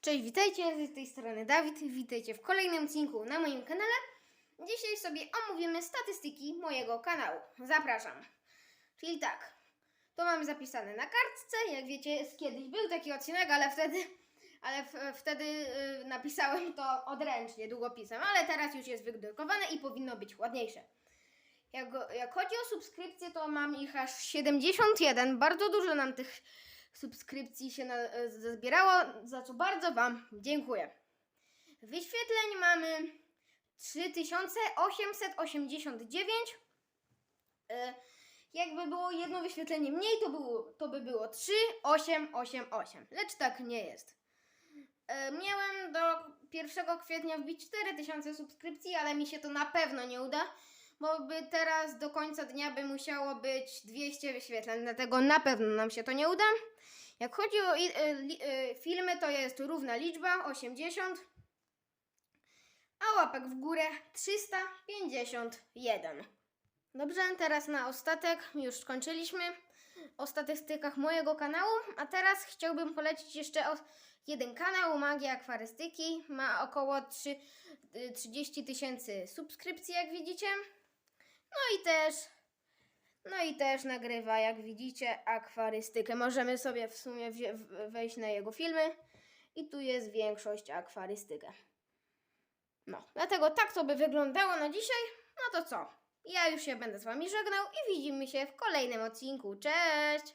Cześć, witajcie, z tej strony Dawid, witajcie w kolejnym odcinku na moim kanale. Dzisiaj sobie omówimy statystyki mojego kanału. Zapraszam. Czyli tak, to mamy zapisane na kartce, jak wiecie, kiedyś był taki odcinek, ale wtedy, ale w, wtedy y, napisałem to odręcznie, długopisem, ale teraz już jest wydrukowane i powinno być ładniejsze. Jak, jak chodzi o subskrypcje, to mam ich aż 71. Bardzo dużo nam tych subskrypcji się e, zbierało, za co bardzo Wam dziękuję. Wyświetleń mamy 3889. E, Jakby było jedno wyświetlenie mniej, to, było, to by było 3888. Lecz tak nie jest. E, Miałem do 1 kwietnia wbić 4000 subskrypcji, ale mi się to na pewno nie uda, bo by teraz do końca dnia by musiało być 200 wyświetleń, dlatego na pewno nam się to nie uda. Jak chodzi o li- e, filmy, to jest równa liczba 80, a łapek w górę 351. Dobrze, teraz na ostatek już skończyliśmy o statystykach mojego kanału, a teraz chciałbym polecić jeszcze jeden kanał Magia Akwarystyki. Ma około 3, y, 30 tysięcy subskrypcji, jak widzicie. No i też no i też nagrywa, jak widzicie, akwarystykę. Możemy sobie w sumie wejść na jego filmy i tu jest większość akwarystykę. No, dlatego tak to by wyglądało na dzisiaj. No to co? Ja już się będę z wami żegnał i widzimy się w kolejnym odcinku. Cześć!